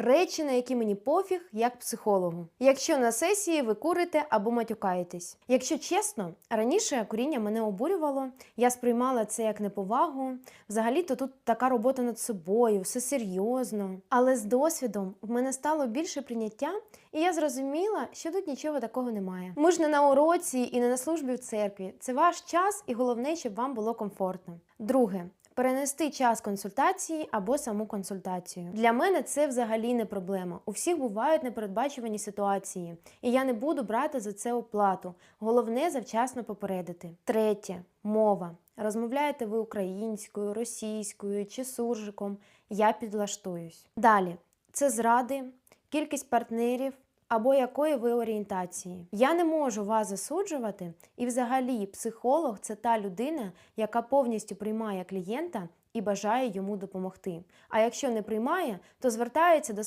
Речі, на які мені пофіг, як психологу. Якщо на сесії ви курите або матюкаєтесь. Якщо чесно, раніше куріння мене обурювало, я сприймала це як неповагу. Взагалі-то тут така робота над собою, все серйозно. Але з досвідом в мене стало більше прийняття, і я зрозуміла, що тут нічого такого немає. Ми ж не на уроці і не на службі в церкві. Це ваш час, і головне, щоб вам було комфортно. Друге. Перенести час консультації або саму консультацію. Для мене це взагалі не проблема. У всіх бувають непередбачувані ситуації, і я не буду брати за це оплату. Головне завчасно попередити. Третє мова. Розмовляєте ви українською, російською чи суржиком. Я підлаштуюсь. Далі це зради, кількість партнерів. Або якої ви орієнтації. Я не можу вас засуджувати, і взагалі психолог це та людина, яка повністю приймає клієнта і бажає йому допомогти. А якщо не приймає, то звертається до